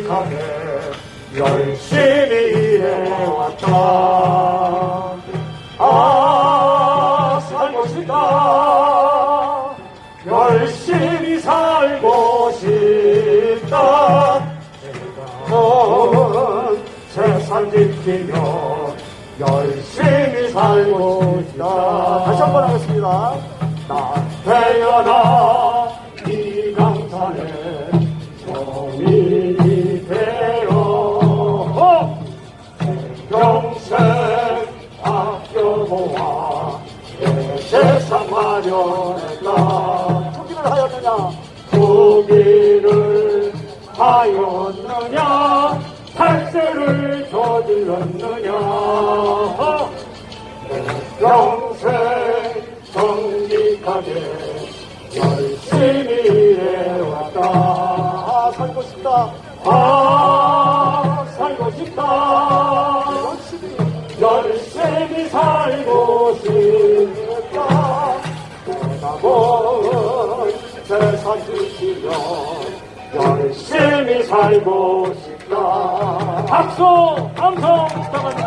가게 열심히 일해왔다. 아 살고 싶다. 열심히 살고 싶다. 내가 세상 지키며 열심히 살고 싶다. 다시 한 번 하겠습니다. 나 태어나 평생 아껴보아 내 세상 마련했다 투기를 하였느냐? 포기를 하였느냐 탈세를 저질렀느냐 평생 정직하게 열심히 일해왔다 아, 살고 싶다. 아 본 세상 지키며 열심히 살고 싶다. 박수 함성 부탁합니다